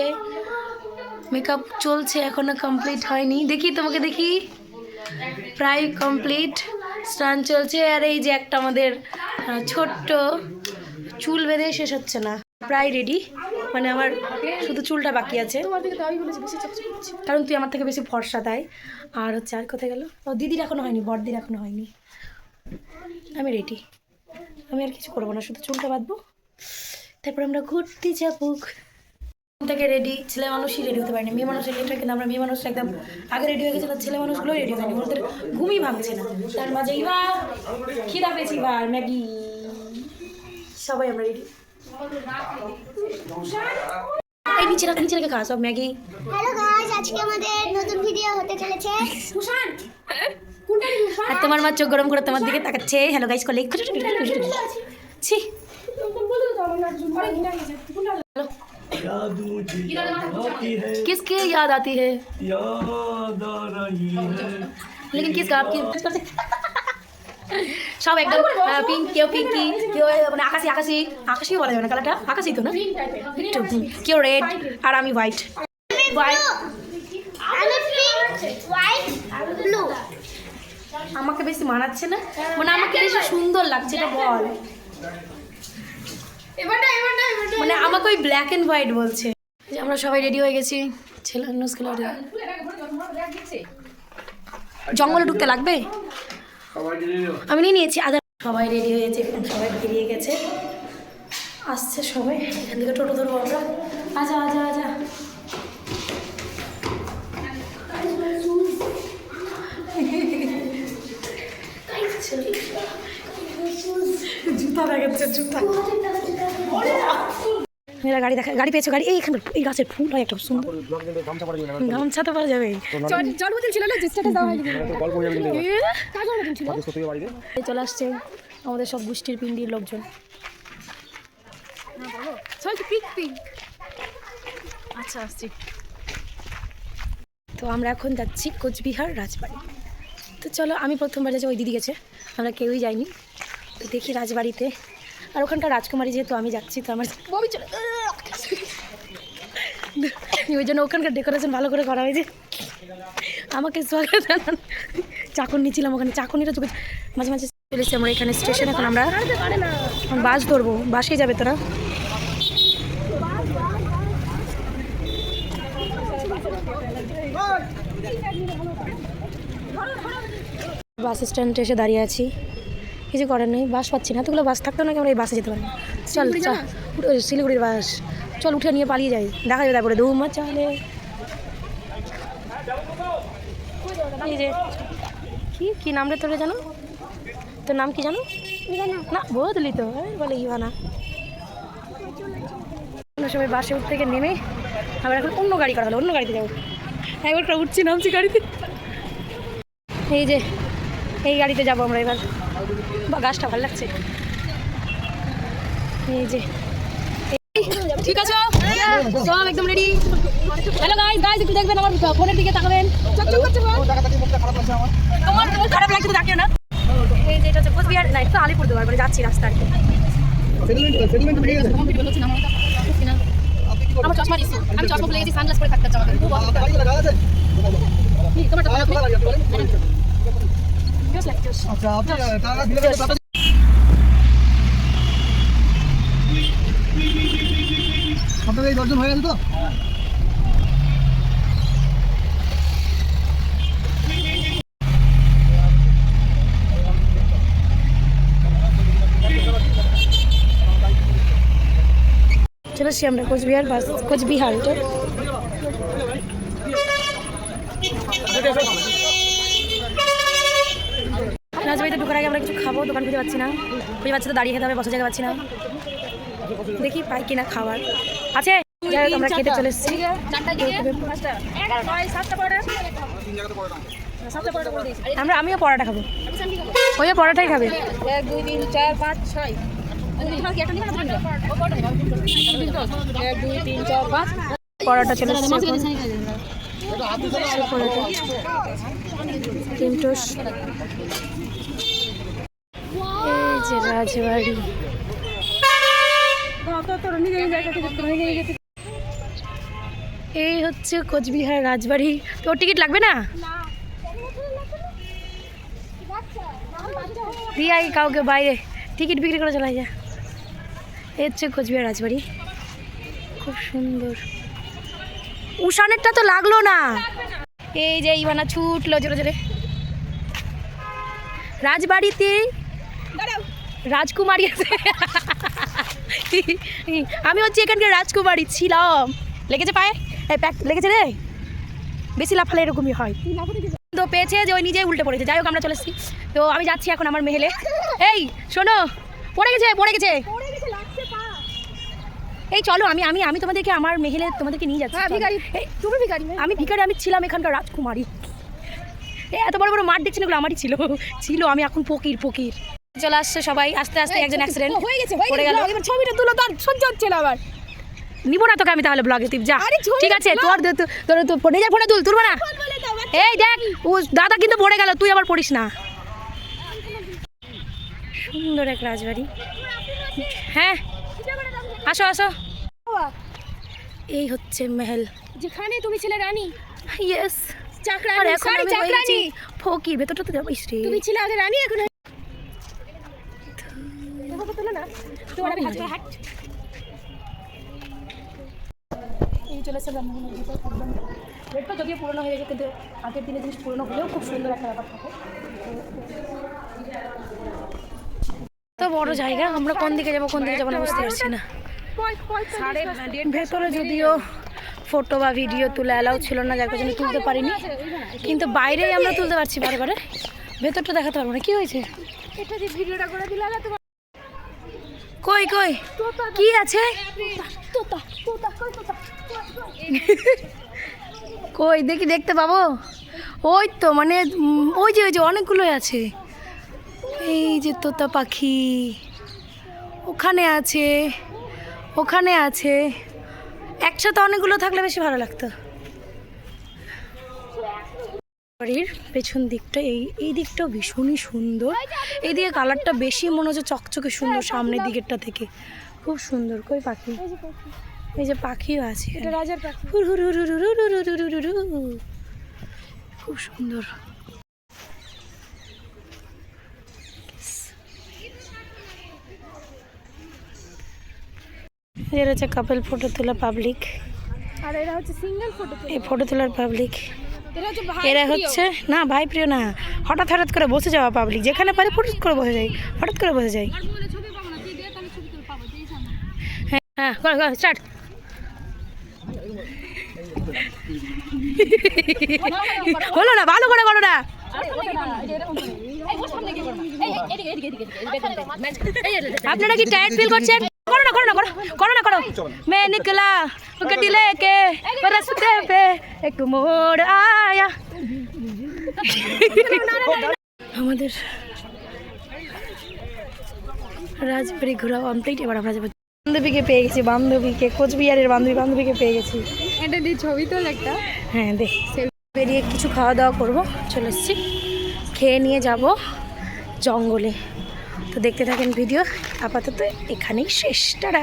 হচ্ছে মেকআপ চলছে, এখনও কমপ্লিট হয়নি। দেখি তোমাকে দেখি। প্রায় কমপ্লিট স্নান চলছে। আর এই যে একটা আমাদের ছোট্ট চুল বেঁধে শেষ হচ্ছে না। প্রায় রেডি মানে আমার শুধু চুলটা বাকি আছে। কারণ তুই আমার থেকে বেশি ফর্সা তাই। আর হচ্ছে আর কোথায় গেল? ও, দিদির এখনও হয়নি, বড়দির এখনও হয়নি। আমি রেডি আমি আর কিছু করব না, শুধু চুলটা বাঁধবো। তারপর আমরা ঘুরতে যাব। থেকে রেডি ছেলে মানুষই রেডি হতে পারেনি। মেয়ে মানুষের লেট হয় কিন্তু আমরা মেয়ে মানুষ একদম আগে রেডি হয়ে গেছে তার ছেলে মানুষগুলো রেডি হয়নি। ওদের ঘুমই ভাঙছে না। তার মাঝে এবার খিদা পেয়েছি এবার ম্যাগি। সবাই আমরা রেডি এই নিচে রাখা নিচে রেখে খা সব ম্যাগি। হ্যালো গাইস আজকে আমাদের নতুন ভিডিও হতে চলেছে। আর তোমার মা চোখ গরম করে তোমার দিকে তাকাচ্ছে। হ্যালো গাইস কলে ছি! याद मुझे आती है किसकी याद आती है याद आ रही है लेकिन किसका आपकी সব একদম পিঙ্ক কেউ পিঙ্কি কেউ মানে আকাশি আকাশি আকাশি বলা যাবে না কালারটা আকাশি তো না একটু হুম, কেউ রেড আর আমি হোয়াইট হোয়াইট আমি পিঙ্ক হোয়াইট ব্লু আমাকে বেশি মানাচ্ছে না মানে আমাকে বেশি সুন্দর লাগছে এটা বল মানে আমাকে ওই ব্ল্যাক অ্যান্ড হোয়াইট বলছে। যে আমরা সবাই রেডি হয়ে গেছি। ছেলে অন্য স্কুলে জঙ্গলে ঢুকতে লাগবে? আমি নিয়ে নিয়েছি আধার সবাই রেডি হয়েছে এখন সবাই বেরিয়ে গেছে। আসছে সবাই এখান থেকে টোটো ধরবো আমরা। আজা আজা আজা জুতা দেখাচ্ছে জুতা। মেয়েরা গাড়ি দেখা গাড়ি পেয়েছ গাড়ি এইখানে এই গাছের ফুল হয় একটা সুন্দর। গামছা তো পাওয়া যাবে জন্মদিন ছিল না চেষ্টাটা দেওয়া হয়নি। এই চলে আসছে আমাদের সব গোষ্ঠীর পিন্ডির লোকজন। আচ্ছা আসছি। তো আমরা এখন যাচ্ছি কোচবিহার রাজবাড়ি। তো চলো আমি প্রথমবার যাচ্ছি ওই দিদি গেছে। আমরা কেউই যাইনি। তো দেখি রাজবাড়িতে। আর ওখানকার রাজকুমারী যেহেতু আমি যাচ্ছি, তো আমার বমি চলে ওই জন্য ওখানকার ডেকোরেশন ভালো করে করা হয়েছে। আমাকে স্বাগত চাকর নিয়েছিলাম ওখানে। চাকনিটা চোখে মাঝে মাঝে চলে আমরা এখানে স্টেশন এখন আমরা বাস ধরবো। বাসে যাবে তোরা। বাস স্ট্যান্ডে এসে দাঁড়িয়ে আছি। কিছু করার নেই বাস পাচ্ছি না। এতগুলো বাস থাকতো নাকি আমরা এই বাসে যেতে পারি না। চল চল শিলিগুড়ির বাস। চল উঠে নিয়ে পালিয়ে যাই। দেখা যাবে তারপরে ধুমা চলে। এই যে কি কি নাম রে তোরে জানো তোর নাম কি জানো? না বদলি তো। বলে ইভানা। আমরা সবাই বাসে উঠ থেকে নেমে আবার এখন অন্য গাড়ি করা হলো অন্য গাড়িতে যাব। একবার উঠছি নামছি গাড়িতে। এই যে এই গাড়িতে যাব আমরা এবার। বা গাছটা ভালো লাগছে? এই যে। ঠিক আছে? সব একদম রেডি হ্যালো গাইস গাইস একটু দেখবেন আমার ফোনের দিকে তাকাবেন। চকচক করছে ফোন। তোমার তোমার খারাপ লাগছে তাকিও না। এই যে এটা হচ্ছে কোচবিহার না একটু আলিপুর দুয়ার মানে যাচ্ছি রাস্তা আর কি আমার চশমা নিচ্ছি আমি চশমা বলে গেছি সানগ্লাস পরে থাকতে আমাকে। খুব অসুবিধা কি, আপনাদের হয়ে গেছে তো চলে এসছি আমরা কোচবিহার বাস কোচবিহার এটা রাজবাড়িতে ঢোকার আগে আমরা কিছু খাব দোকান খুঁজে পাচ্ছি না। খুঁজে পাচ্ছি তো দাঁড়িয়ে খেতে হবে বসে জায়গা পাচ্ছি না। দেখি পাই কিনা খাবার। আছে? আমরা খেতে চলে এসেছি। আমরা আমিও পরোটা খাব। ওইও পরোটাই খাবে। এক দুই তিন চার পাঁচ ছয় পরোটা। চলে। পরোটা এই যে রাজবাড়ি। এই হচ্ছে কোচবিহার রাজবাড়ি। তোর টিকিট লাগবে না? দিয়াই কাউকে বাইরে টিকিট বিক্রি করে চলে যা এই হচ্ছে কোচবিহার রাজবাড়ি। খুব সুন্দর। উষানেরটা তো লাগল না। এই যে ইভানা ছুটলো জোরে জোরে। রাজবাড়িতে রাজকুমারী আছে। আমি হচ্ছে এখানকার রাজকুমারী ছিলাম। লেগেছে পায়ে? প্যাক লেগেছে রে? বেশি লাফালে এরকমই হয়। তো পেয়েছে যে ওই নিজেই উল্টে পড়েছে। যাই হোক আমরা চলে এসেছি। তো আমি যাচ্ছি এখন আমার মেহেলে। এই শোনো পড়ে গেছে পড়ে গেছে। এই চলো আমি আমি আমি তোমাদেরকে আমার মেহেলে তোমাদেরকে নিয়ে যাচ্ছি। হ্যাঁ। তুমি ভিখারি আমি ভিখারি আমি ছিলাম এখানকার রাজকুমারী। এই এত বড় বড় মাঠ দেখছি না আমারই ছিল। ছিল আমি এখন ফকির ফকির। চলে আসছে সবাই আস্তে আস্তে একজন অ্যাক্সিডেন্ট হয়ে গেছে পড়ে গেল। ছবিটা তুলো তার সহ্য হচ্ছে না আবার। নিব না তোকে আমি তাহলে ব্লগে তুই যা। ঠিক আছে তোর তোর- তোর তোর নিজের ফোনে তুল তুলবো না? এই দেখ ও দাদা কিন্তু পড়ে গেল তুই আবার পড়িস না। সুন্দর এক রাজবাড়ি। হ্যাঁ আসো আসো। এই হচ্ছে মেহেল। যেখানে তুমি ছিলে রানী। ইয়েস আর এখন সরি চাকরানী। ফকির ভেতরটা তো যাব তুমি ছিলে আগে রানী এখন হয়ে- দেখো তো তুলো না তোমার আমি হাত করে হাঁট এই চলে এসে ব্রাহ্মণের ভিতর একদম রেটটা যদিও পুরনো হয়ে গেছে কিন্তু আগের দিনের জিনিস পুরনো হলেও খুব সুন্দর একটা ব্যাপার থাকে। তো বড় জায়গা আমরা কোন দিকে যাব কোন দিকে যাব না বুঝতে পারছি না। ভেতরে যদিও ফটো বা ভিডিও তুলে অ্যালাউ ছিল না যার জন্য তুলতে পারিনি। কিন্তু বাইরেই আমরা তুলতে পারছি বারে বারে ভেতরটা দেখাতে পারব না। কি হয়েছে? এটা যে ভিডিওটা করে দিলে কই কই? কি আছে? কই, দেখি, দেখতে পাবো? ওই তো মানে ওই যে ওই যে, অনেকগুলোই আছে। এই যে তোতা পাখি, ওখানে আছে ওখানে আছে। একসাথে অনেকগুলো থাকলে বেশি ভালো লাগতো। বাড়ির পেছন দিকটা এই এই দিকটাও ভীষণই সুন্দর। এই দিকে কালারটা বেশি মনে হচ্ছে চকচকে সুন্দর সামনের দিকেরটা থেকে। খুব সুন্দর কই পাখি। এই যে পাখিও আছে। খুব সুন্দর এর হচ্ছে কাপেল ফটো তোলা পাবলিক আর এরা হচ্ছে সিঙ্গেল ফটো এই ফটো তোলার পাবলিক এরা হচ্ছে না ভাই প্রিয় না হঠাৎ হঠাৎ করে বসে যাওয়া পাবলিক যেখানে পারে হঠাৎ করে বসে যাই হঠাৎ করে বসে যাই হ্যাঁ হ্যাঁ স্টার্ট হলো না ভালো করে করো না আপনারা কি টায়ার্ড ফিল করছেন করো না করো করো না করো। মে নিকলা লেকে পে এক মোড় আয়া। আমাদের রাজবাড়ি ঘোরা কমপ্লিট এবার বান্ধবীকে পেয়ে গেছি বান্ধবীকে কোচবিহারের বান্ধবী বান্ধবীকে পেয়ে গেছি। এটা দিয়ে ছবি তোল একটা। হ্যাঁ দেখ। বেরিয়ে কিছু খাওয়া দাওয়া করব চলে এসছি। খেয়ে নিয়ে যাব জঙ্গলে। তো দেখতে থাকেন ভিডিও। আপাতত এখানেই শেষ। টাটা!